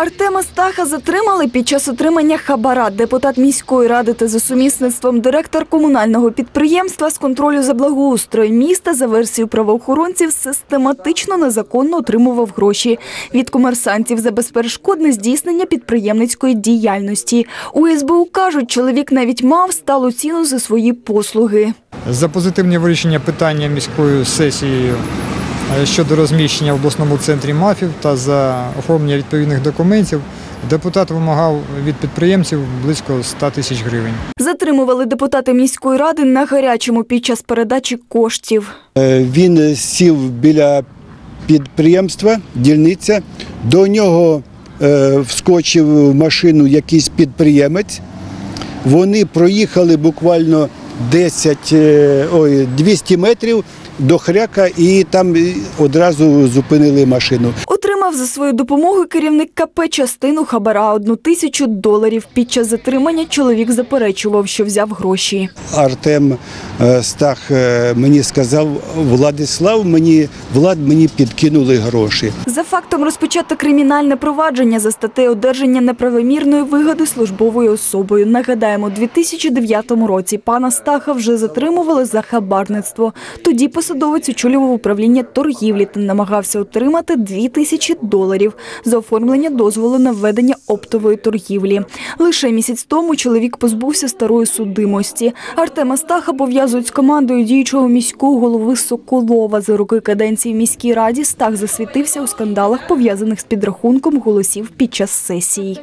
Артема Стаха затримали під час отримання хабара. Депутат міської ради та за сумісництвом директор комунального підприємства з контролю за благоустрою міста за версією правоохоронців систематично незаконно отримував гроші від комерсантів за безперешкодне здійснення підприємницької діяльності. У СБУ кажуть, чоловік навіть мав сталу ціну за свої послуги. За позитивне вирішення питання міською сесією щодо розміщення в обласному центрі МАФів та за оформлення відповідних документів депутат вимагав від підприємців близько 100 тисяч гривень. Затримували депутати міської ради на гарячому під час передачі коштів. Е, Він сів біля підприємства, дільниця. До нього е, вскочив в машину якийсь підприємець. Вони проїхали буквально 10, е, ой, 200 метрів до хряка і там одразу зупинили машину. Отримав за свою допомогу керівник КП частину хабара – одну тисячу доларів. Під час затримання чоловік заперечував, що взяв гроші. Артем е, Стах е, мені сказав, Владислав, мені, Влад, мені підкинули гроші. За фактом розпочато кримінальне провадження за статтею одержання неправомірної вигоди службовою особою. Нагадаємо, у 2009 році пана Стаха вже затримували за хабарництво. Тоді посадовець очолював управління торгівлі та намагався отримати 2 тисячі доларів за оформлення дозволу на введення оптової торгівлі. Лише місяць тому чоловік позбувся старої судимості. Артема Стаха пов'язують з командою діючого міського голови Соколова. За роки каденції в міській раді Стах засвітився у скандалах, пов'язаних з підрахунком голосів під час сесії.